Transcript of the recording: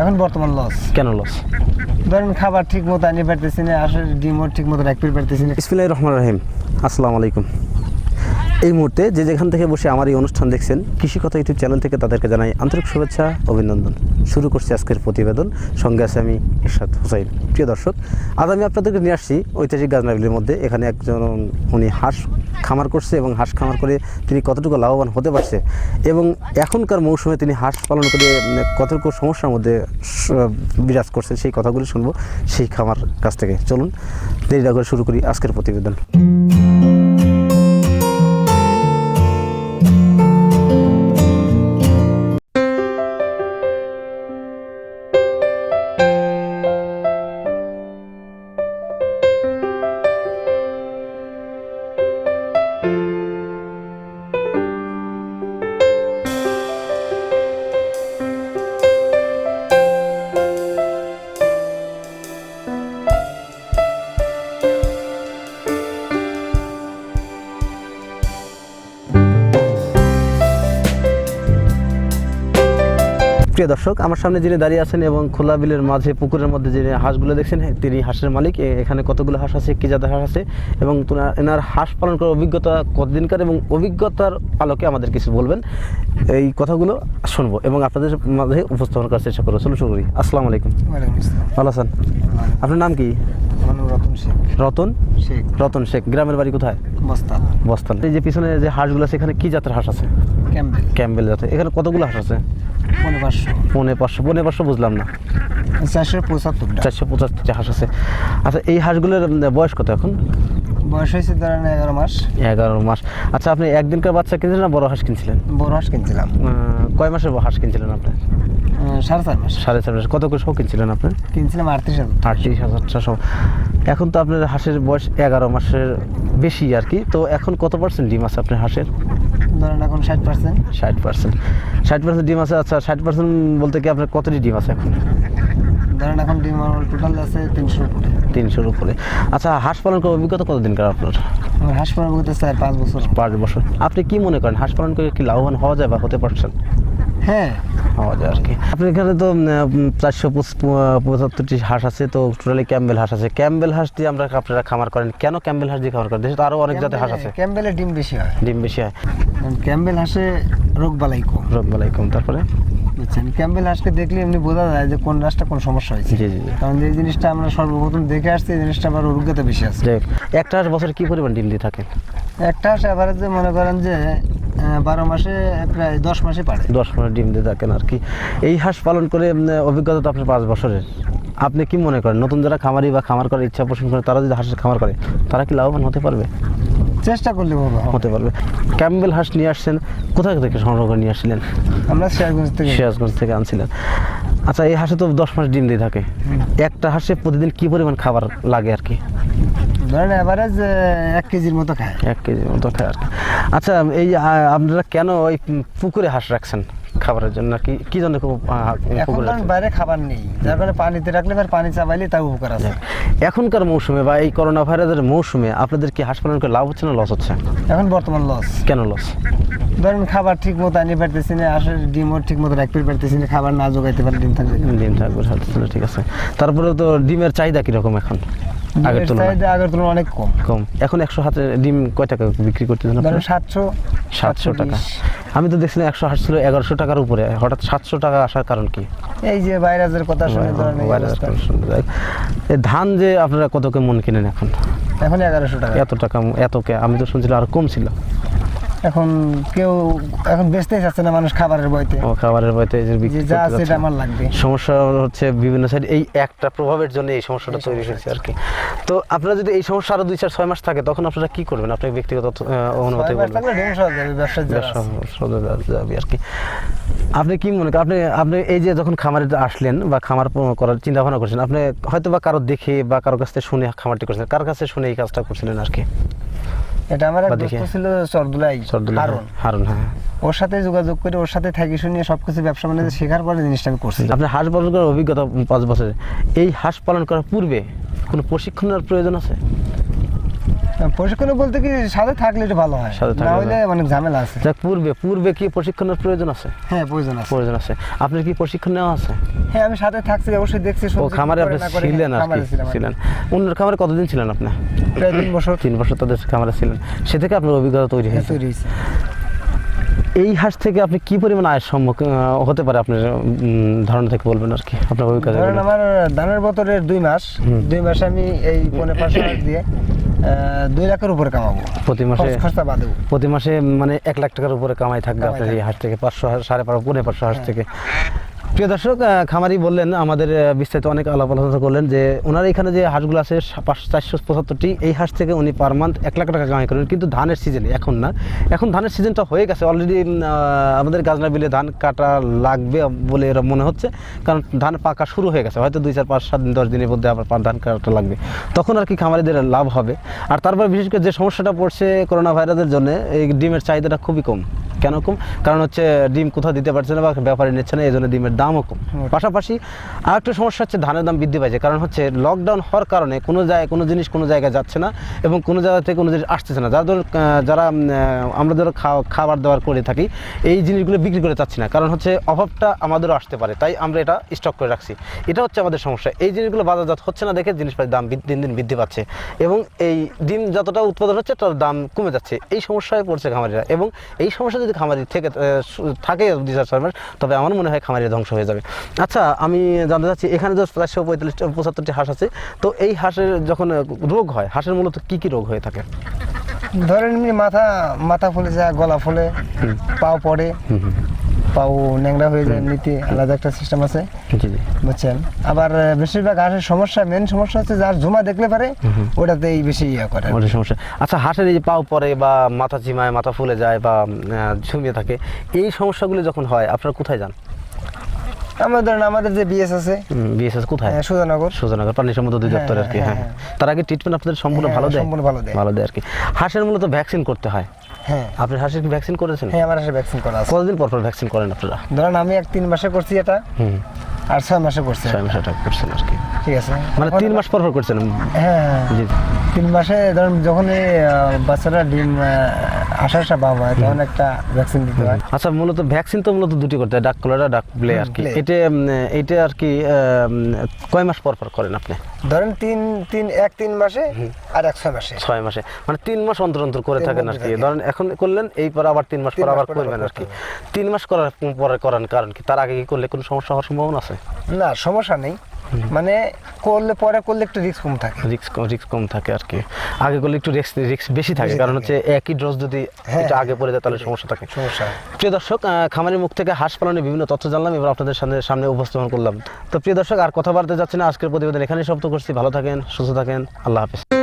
এখন বর্তমান লস কেন লস ধরেন খাবার ঠিক মতো আনিয়ে পারতেছি না আসলে ডিমও ঠিক মতো রাখতে পারতেছি না। ইসফিল্লাহ রহমান রহিম। আসসালামু আলাইকুম। এই মুহূর্তে যে যেখান থেকে বসে আমার এই অনুষ্ঠান দেখছেন কৃষি কথা ইউটিউব চ্যানেল থেকে তাদেরকে জানাই আন্তরিক শুভেচ্ছা, অভিনন্দন। শুরু করছি আজকের প্রতিবেদন। সঙ্গে আছে আমি ইরশাদ হুসাইন। প্রিয় দর্শক, আজ আমি আপনাদেরকে নিয়ে আসছি ঐতিহাসিক গাজনাবিলের মধ্যে। এখানে একজন, উনি হাঁস খামার করছে এবং হাঁস খামার করে তিনি কতটুকু লাভবান হতে পারছে এবং এখনকার মৌসুমে তিনি হাঁস পালন করে কতটুকু সমস্যার মধ্যে বিরাজ করছে সেই কথাগুলি শুনব সেই খামার কাছ থেকে। চলুন, দেরি করে শুরু করি আজকের প্রতিবেদন। প্রিয় দর্শক আমার সামনে যিনি দাঁড়িয়ে আছেন এবং খোলা বিলের মাঝে পুকুরের মধ্যে যে হাঁসগুলো দেখছেন হ্যাঁ, তিনি হাঁসের মালিক। এখানে কতগুলো হাঁস আছে কী জাতের হাঁস আছে এবং এনার হাঁস পালন করার অভিজ্ঞতা কতদিনকার এবং অভিজ্ঞতার আলোকে আমাদের কিছু বলবেন। এই কথাগুলো শুনব এবং আপনাদের মাঝে উপস্থাপন করার চেষ্টা করব। চলো শুরু করি। আসসালামু আলাইকুম। ভালো আছেন? আপনার নাম কি? রতন শেখ। রতন? শেখ। রতন শেখ। গ্রামের বাড়ি কোথায়? বস্তা বস্তাল। এই যে পিছনে যে হাঁসগুলো আছে এখানে কী জাতের হাঁস আছে? ক্যাম্বেল ক্যাম্বেল জাতের এখানে কতগুলো হাঁস আছে? পনেরো পাঁচশো। পনেরো পাঁচশো। পনেরো পাঁচশো বুঝলাম না। চারশো পঁচাত্তর চারশো পঁচাত্তর হাঁস আছে। আচ্ছা এই হাঁসগুলোর বয়স কত এখন? বয়স হয়েছে ধরেন এগারো মাস। এগারো মাস। আচ্ছা আপনি একদিনকার বাচ্চা কিনছিলেন না বড় হাঁস কিনছিলেন? বড় হাঁস কিনছিলাম। কয় মাসের হাঁস কিনছিলেন আপনি? সাড়ে চার মাস। সাড়ে চার মাস। কত করে শো কিনছিলেন আপনি কিনছিলাম আটত্রিশ হাজার। আটত্রিশ হাজার ছশো। এখন তো আপনার হাঁসের বয়স এগারো মাসের বেশি আর কি। তো এখন কত পার্সেন্ট ডিম আছে আপনার হাঁসের? ধরেন এখন ষাট পার্সেন্ট ষাট পার্সেন্ট ষাট পার্সেন্ট ডিম আছে আচ্ছা ষাট পার্সেন্ট বলতে কি আপনার কতটি ডিম আছে এখন? ধরেন এখন ডিম আমার টোটাল আছে তিনশো উপরে। তিনশোর উপরে। আচ্ছা হাঁস পালন করার অভিজ্ঞতা কতদিনকার আপনার? আমার হাঁস পালন করতে চার পাঁচ বছর। পাঁচ বছর। আপনি কি মনে করেন হাঁস পালন করে কি লাভবান হওয়া যায় বা হতে পারছেন? হ্যাঁ হওয়া যায় আর কি আপনার এখানে তো চারশো পঁচাত্তরটি হাঁস আছে তো টোটালি ক্যাম্বেল হাঁস আছে। ক্যাম্বেল হাঁস দিয়ে আমরা আপনারা খামার করেন। কেন ক্যাম্বেল হাঁস দিয়ে খামার করেন? দেশে তো আরও অনেক জাতের হাঁস আছে। ক্যাম্বেলে ডিম বেশি হয়। ডিম বেশি হয়। ক্যাম্বেল হাঁসে রোগ বালাই কম। রোগ বালাই কম। তারপরে? বুঝছেন? ক্যাম্বেল হাঁসকে দেখলে এমনি বোঝা যায় যে কোন রাসটা কোন সমস্যা হয়েছে। জি জি জি। কারণ এই জিনিসটা আমরা সর্বপ্রথম দেখে আসছি এই জিনিসটা আমার অভিজ্ঞতা বেশি আছে। একটা হাঁস বছরে কি পরিমাণ ডিম দিয়ে থাকে? একটা হাঁস অ্যাভারেজে মনে করেন যে বারো মাসে প্রায় দশ মাসে পারে। দশ পনেরো ডিম দিয়ে থাকেন আর কি। এই হাঁস পালন করে অভিজ্ঞতা তো আপনার পাঁচ বছরের। আপনি কি মনে করেন নতুন যারা খামারি বা খামার করার ইচ্ছা পোষণ করে তারা যদি হাঁসের খামার করে তারা কি লাভবান হতে পারবে? চেষ্টা করলে হতে পারবে। ক্যাম্বেল হাঁস নিয়ে আসছেন কোথা থেকে সংগ্রহ করে নিয়ে আসছিলেন? আমরা শেয়ারগঞ্জ থেকে। সিরাজগঞ্জ থেকে আনছিলেন। আচ্ছা এই হাঁসে তো দশ মাস ডিম দিয়ে থাকে। একটা হাঁসে প্রতিদিন কি পরিমাণ খাবার লাগে আর কি? ধরেন অ্যাভারেজ এক কেজির মতো খায়। এক কেজির মতো খায় আর কি। আচ্ছা এই আপনারা কেন ওই পুকুরে হাঁস রাখছেন খাবারের জন্য? কি কি জন্য খুব, এখন? বাইরে খাবার নেই। যার কারণে পানিতে রাখলে এবার পানি চাবাইলে তাও উপকার আছে। এখনকার মৌসুমে বা এই করোনা ভাইরাসের মৌসুমে আপনাদের কি হাঁস পালন করে লাভ হচ্ছে না লস হচ্ছে? এখন বর্তমান লস কেন লস ধরেন খাবার ঠিক মতো আনিয়ে পারতেছি না আসলে ডিমও ঠিক মতো রাখতে পারতেছি না খাবার না জোগাইতে পারলে ডিম থাকবে। ডিম থাকবে ঠিক আছে। তারপরে তো ডিমের চাহিদা কীরকম এখন? আগের তুলনায়। আগের তুলনায় অনেক কম। কম। এখন একশো হাতে ডিম কয় টাকা বিক্রি করতে ধরেন সাতশো সাতশো টাকা। আমি তো দেখছিলাম একশো হাট ছিল এগারোশো টাকার উপরে। হঠাৎ সাতশো টাকা আসার কারণ কি? এই যে ভাইরাসের কথা শুনে ধান যে আপনারা কত কে মন কিনেন এখন? এখন এগারোশো টাকা। এত টাকা এত কে আমি তো শুনছিলাম আর কম ছিল এখন কেউ এখন বেচতেই চাচ্ছে না মানুষ খাবারের বইতে। ও খাবারের বইতে যে বিক্রি যে যা আছে এটা আমার লাগবে। সমস্যা হচ্ছে বিভিন্ন সাইড এই একটা প্রভাবের জন্য এই সমস্যাটা তৈরি হয়েছে আর কি তো আপনারা যদি এই সমস্যা আরও দুই চার ছয় মাস থাকে তখন আপনারা কি করবেন? আপনার ব্যক্তিগত অনুমতি বলবেন? যাবে আর কি আপনি কি মনে করেন আপনি আপনি এই যে যখন খামারে আসলেন বা খামার করার চিন্তা ভাবনা করছেন আপনি হয়তো বা কারও দেখে বা কারও কাছ থেকে শুনে খামারটি করছেন কার কাছে শুনে এই কাজটা করছিলেন আর কি এটা আমার এক দোস্ত ছিল সরদুলাই হারুন। হারুন হ্যাঁ। ওর সাথে যোগাযোগ করে ওর সাথে থাকি শুনিয়ে সবকিছু ব্যবসা বাণিজ্য শেখার পরে জিনিসটা আমি করছি। আপনার হাঁস পালন করার অভিজ্ঞতা পাঁচ বছরের এই হাঁস পালন করার পূর্বে কোনো প্রশিক্ষণের প্রয়োজন আছে? প্রশিক্ষণ বলতে কি সাথে থাকলে একটু ভালো হয়। সাথে থাকলে হলে অনেক ঝামেলা আছে। যাক পূর্বে পূর্বে কি প্রশিক্ষণের প্রয়োজন আছে? হ্যাঁ প্রয়োজন আছে। প্রয়োজন আছে। আপনার কি প্রশিক্ষণ নেওয়া আছে? হ্যাঁ আমি সাথে থাকছি অবশ্যই দেখছি ও খামারে আপনি ছিলেন আর। ছিলেন। অন্যের খামারে কতদিন ছিলেন আপনি? প্রায় তিন বছর। তিন বছর তাদের খামারে ছিলেন। সে থেকে আপনার অভিজ্ঞতা তৈরি হ্যাঁ, হয়েছে? তৈরি হয়েছে। এই হাঁস থেকে আপনি কি পরিমাণ আয়ের সম্মুখীন হতে পারে আপনার ধারণা থেকে বলবেন আর কি? আপনার অভিজ্ঞতা আমার ধানের বছরের দুই মাস। দুই মাসে আমি এই পনেরো পাঁচ দিয়ে দুই লাখের উপরে কামাবো। প্রতি মাসে খরচা বাদেও প্রতি মাসে মানে এক লাখ টাকার উপরে কামাই থাকবে আপনার এই হাঁস থেকে পাঁচশো সাড়ে পাঁচশো পনেরো পাঁচশো হাঁস থেকে। প্রিয় দর্শক খামারি বললেন, আমাদের বিস্তারিত অনেক আলাপ আলোচনা করলেন যে ওনার এখানে যে হাঁসগুলো আছে চারশো পঁচাত্তরটি, এই হাঁস থেকে উনি পার মান্থ এক লাখ টাকা কামাই করেন। কিন্তু ধানের সিজনে এখন না। এখন ধানের সিজনটা হয়ে গেছে। অলরেডি আমাদের গাজনা বিলে ধান কাটা লাগবে বলে এরা মনে হচ্ছে। কারণ ধান পাকা শুরু হয়ে গেছে। হয়তো দুই চার, পাঁচ, সাত দিন, দশ দিনের মধ্যে আবার ধান কাটা লাগবে। তখন আর কি খামারিদের লাভ হবে। আর তারপর বিশেষ করে যে সমস্যাটা পড়ছে করোনা ভাইরাসের জন্য, এই ডিমের চাহিদাটা খুবই কম। কেন কম? কারণ হচ্ছে ডিম কোথাও দিতে পারছে না বা ব্যাপারে নিচ্ছে না এই জন্য ডিমের দামও কম। পাশাপাশি আর একটা সমস্যা হচ্ছে ধানের দাম বৃদ্ধি পাইছে কারণ হচ্ছে লকডাউন হওয়ার কারণে কোনো জায়গায় কোনো জিনিস কোনো জায়গায় যাচ্ছে না এবং কোনো জায়গা থেকে কোনো জিনিস আসতেছে না। যারা ধর যারা আমরা ধরো খাওয়া খাবার দাবার করে থাকি এই জিনিসগুলো বিক্রি করে চাচ্ছি না। কারণ হচ্ছে অভাবটা আমাদেরও আসতে পারে তাই আমরা এটা স্টক করে রাখছি। এটা হচ্ছে আমাদের সমস্যা। এই জিনিসগুলো বাজারজাত হচ্ছে না দেখে জিনিসপাতির দাম দিন দিন বৃদ্ধি পাচ্ছে এবং এই ডিম যতটা উৎপাদন হচ্ছে তার দাম কমে যাচ্ছে। এই সমস্যায় পড়ছে খামারিরা এবং এই সমস্যা যদি খামারি থেকে থাকে ছয় মাস তবে আমার মনে হয় খামারি ধ্বংস হয়ে যাবে। আচ্ছা আমি জানতে চাচ্ছি এখানে যে চারশো পঁয়তাল্লিশ পঁচাত্তরটি হাঁস আছে তো এই হাঁসের যখন রোগ হয় হাঁসের মূলত কি কি রোগ হয়ে থাকে? ধরেন মাথা মাথা ফুলে যায় গলা ফুলে পাও পড়ে। পাও ন্যাংরা হয়ে যায় এমনিতে আলাদা একটা সিস্টেম আছে। বুঝছেন? আবার বেশিরভাগ হাঁসের সমস্যা মেন সমস্যা হচ্ছে যার জমা দেখলে পারে ওটাতেই বেশি ইয়ে করে। ওটার সমস্যা। আচ্ছা হাঁসের এই যে পাও পরে বা মাথা চিমায় মাথা ফুলে যায় বা ঝুমিয়ে থাকে এই সমস্যাগুলো যখন হয় আপনারা কোথায় যান? আমরা ধরেন আমাদের যে বিএস আছে বিএসএস কোথায়? আহ, সুজানগর। সুজানগর পানি সমুদ্র অধিদপ্তর আর কি হ্যাঁ, হ্যাঁ। তার আগে ট্রিটমেন্ট আপনাদের সম্পূর্ণ হ্যাঁ, ভালো দেয়? সম্পূর্ণ ভালো দেয়। ভালো দেয় আর কি। হাঁসের মূলত ভ্যাকসিন করতে হয়। হ্যাঁ। আপনি হাঁসের ভ্যাকসিন করেছেন? হ্যাঁ আমার হাঁসের ভ্যাকসিন করা আছে। কতদিন পর পর ভ্যাকসিন করেন আপনারা? ধরেন আমি এক তিন মাসে করছি এটা। হুম। আর ছয় মাসে করছি। ছয় মাসে করছেন আর কি। ঠিক আছে। মানে তিন মাস পর পর করছেন? হ্যাঁ হ্যাঁ। তিন মাসে ধরেন যখন বাচ্চারা ডিম আসা বাবা তখন একটা ভ্যাকসিন দিতে হয়। আচ্ছা মূলত ভ্যাকসিন তো মূলত দুটি করতে হয় ডাক কলেরা ডাক প্লে আর কি। এটা এইটা আর কি কয় মাস পর পর করেন আপনি? ধরেন তিন তিন এক তিন মাসে আর এক ছয় মাসে। ছয় মাসে। মানে তিন মাস অন্তর অন্তর করে থাকেন আর কি। ধরেন এখন করলেন এই পর আবার তিন মাস পর আবার করবেন আর কি। তিন মাস করার পরে করার কারণ কি? তার আগে কি করলে কোনো সমস্যা হওয়ার সম্ভাবনা আছে? না সমস্যা নেই। মানে করলে পরে করলে একটু রিস্ক কম থাকে। রিস্ক রিস্ক কম থাকে আর কি। আগে করলে একটু রিস্ক রিস্ক বেশি থাকে কারণ হচ্ছে একই ড্রস যদি হ্যাঁ, একটু আগে পড়ে যায় তাহলে সমস্যা থাকে। সমস্যা প্রিয় দর্শক আহ, খামারের মুখ থেকে হাঁস পালনের বিভিন্ন তথ্য জানলাম এবার আপনাদের সামনে সামনে উপস্থাপন করলাম। তো প্রিয় দর্শক আর কথা বাড়তে যাচ্ছে না আজকের প্রতিবেদন এখানেই সমাপ্ত করছি। ভালো থাকেন সুস্থ থাকেন আল্লাহ হাফিজ।